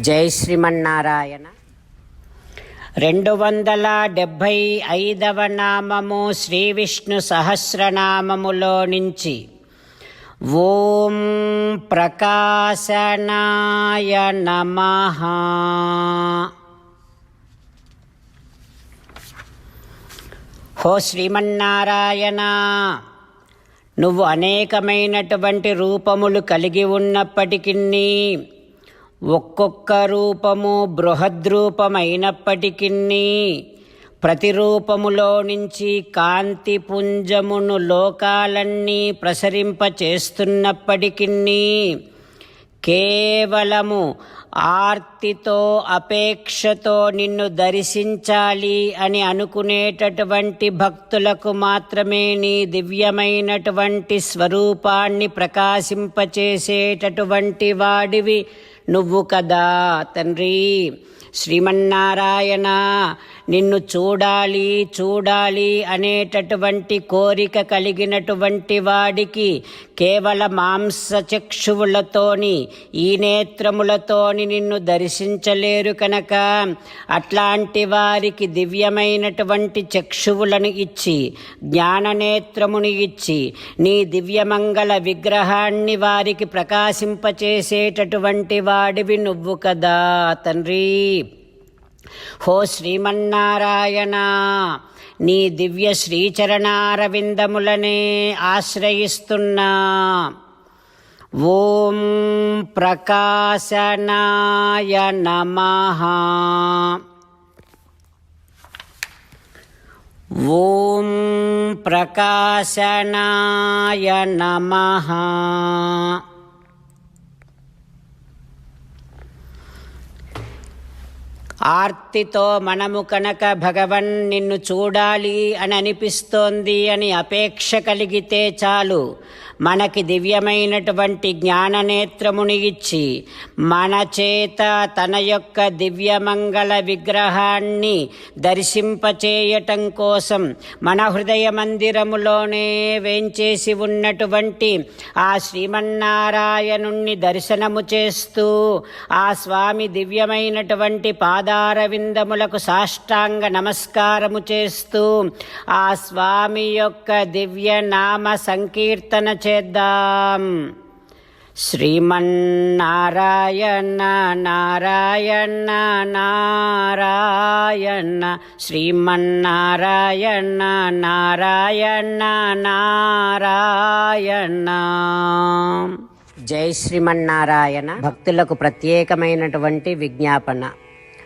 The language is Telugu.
జై శ్రీమన్నారాయణ. రెండు వందల డెబ్భై ఐదవ నామము శ్రీ విష్ణు సహస్రనామములో నుంచి ఓం ప్రకాశనాయ నమ. హో శ్రీమన్నారాయణ నువ్వు అనేకమైనటువంటి రూపములు కలిగి ఉన్నప్పటికీ ఒక్కొక్క రూపము బృహద్రూపమైనప్పటికీ ప్రతి రూపములో నుంచి కాంతి పుంజమును లోకాలన్నీ ప్రసరింపచేస్తున్నప్పటికీ కేవలము ఆర్తితో అపేక్షతో నిన్ను దర్శించాలి అని అనుకునేటటువంటి భక్తులకు మాత్రమే నీ దివ్యమైనటువంటి స్వరూపాన్ని ప్రకాశింపచేసేటటువంటి వాడివి నువ్వు కదా తండ్రి. శ్రీమన్నారాయణ నిన్ను చూడాలి చూడాలి అనేటటువంటి కోరిక కలిగినటువంటి వాడికి కేవల మాంసచక్షువులతోని ఈ నేత్రములతోని నిన్ను దర్శించలేరు కనుక. అట్లాంటి వారికి దివ్యమైనటువంటి చక్షువులను ఇచ్చి జ్ఞాననేత్రమును ఇచ్చి నీ దివ్యమంగళ విగ్రహాన్ని వారికి ప్రకాశింపచేసేటటువంటి వాడివి నువ్వు కదా తండ్రి. హో శ్రీమన్నారాయణ నీ దివ్య శ్రీచరణారవిందములనే ఆశ్రయిస్తున్నా. ॐ प्रकाशनाय नमः। ॐ प्रकाशनाय नमः। ఆర్తితో మనము కనుక భగవన్ నిన్ను చూడాలి అని అనిపిస్తోంది అని అపేక్ష కలిగితే చాలు. మనకి దివ్యమైనటువంటి జ్ఞాననేత్రముని ఇచ్చి మన చేత తన యొక్క దివ్యమంగళ విగ్రహాన్ని దర్శింపచేయటం కోసం మన హృదయ మందిరములోనే వేంచేసి ఉన్నటువంటి ఆ శ్రీమన్నారాయణుణ్ణి దర్శనము చేస్తూ ఆ స్వామి దివ్యమైనటువంటి పాద పాదారవిందములకు సాష్టాంగ నమస్కారము చేస్తూ ఆ స్వామి యొక్క దివ్య నామ సంకీర్తన చేద్దాం. శ్రీమన్నారాయణ నారాయణ నారాయణ శ్రీమన్నారాయణ నారాయణ నారాయణ. జై శ్రీమన్నారాయణ. భక్తులకు ప్రత్యేకమైనటువంటి విజ్ఞాపన.